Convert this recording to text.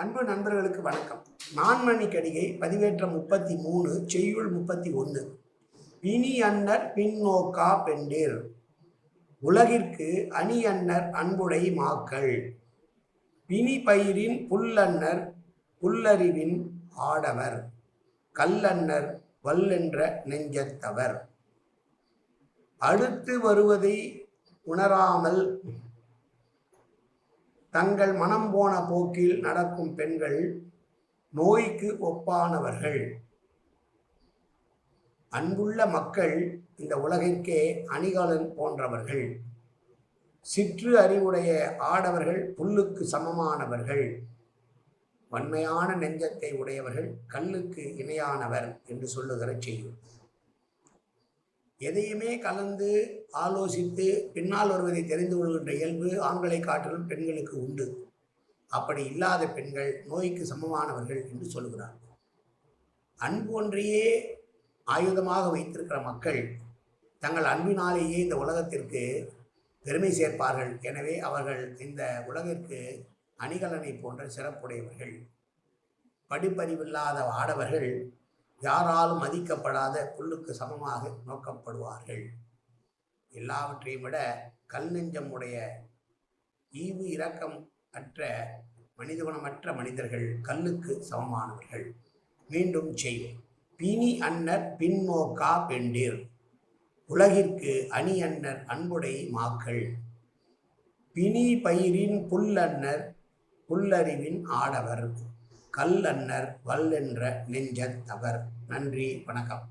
அன்பு நண்பர்களுக்கு வணக்கம். நான்மணி கடிகை பதிவேற்றம் முப்பத்தி மூணு செய்யுள் முப்பத்தி ஒன்று பிணி அன்னர் பின்னோக்கா பெண்டீர். உலகிற்கு அணி அன்னர் அன்புடை மாக்கள். பிணி பயிரின் புல்லன்னர் புல்லறிவின் ஆடவர். கல்லன்னர் வல்லென்ற நெஞ்சத்தவர். அடுத்து வருவதை உணராமல் தங்கள் மனம் போன போக்கில் நடக்கும் பெண்கள் நோய்க்கு ஒப்பானவர்கள். அன்புள்ள மக்கள் இந்த உலகிற்கே அணிகலன் போன்றவர்கள். சிற்று அறிவுடைய ஆடவர்கள் புல்லுக்கு சமமானவர்கள். வன்மையான நெஞ்சத்தை உடையவர்கள் கல்லுக்கு இணையானவர் என்று சொல்லுகிற செய்யும் எதையுமே கலந்து ஆலோசித்து பின்னால் வருவதை தெரிந்து கொள்கின்ற இயல்பு ஆண்களை காட்டிலும் பெண்களுக்கு உண்டு. அப்படி இல்லாத பெண்கள் நோய்க்கு சமமானவர்கள் என்று சொல்கிறார். அன்பு ஒன்றையே ஆயுதமாக வைத்திருக்கிற மக்கள் தங்கள் அன்பினாலேயே இந்த உலகத்திற்கு பெருமை சேர்ப்பார்கள். எனவே அவர்கள் இந்த உலகிற்கு அணிகலனை போன்ற சிறப்புடையவர்கள். படிப்பறிவில்லாத ஆடவர்கள் யாராலும் மதிக்கப்படாத புல்லுக்கு சமமாக நோக்கப்படுவார்கள். எல்லாவற்றையும் விட கல் நெஞ்சம் உடைய ஈவு இரக்கம் அற்ற மனிதகுணமற்ற மனிதர்கள் கல்லுக்கு சமமானவர்கள். மீண்டும் செய்வோம். பிணி அன்னர் பின்னோக்கா பெண்டீர். உலகிற்கு அணி அன்னர் அன்புடை மாக்கள். பிணி பயிரின் புல்லன்னர் புல்லறிவின் ஆடவர். கல்லன்னர் வல்லென்ற நெஞ்சத்தவர். நன்றி வணக்கம்.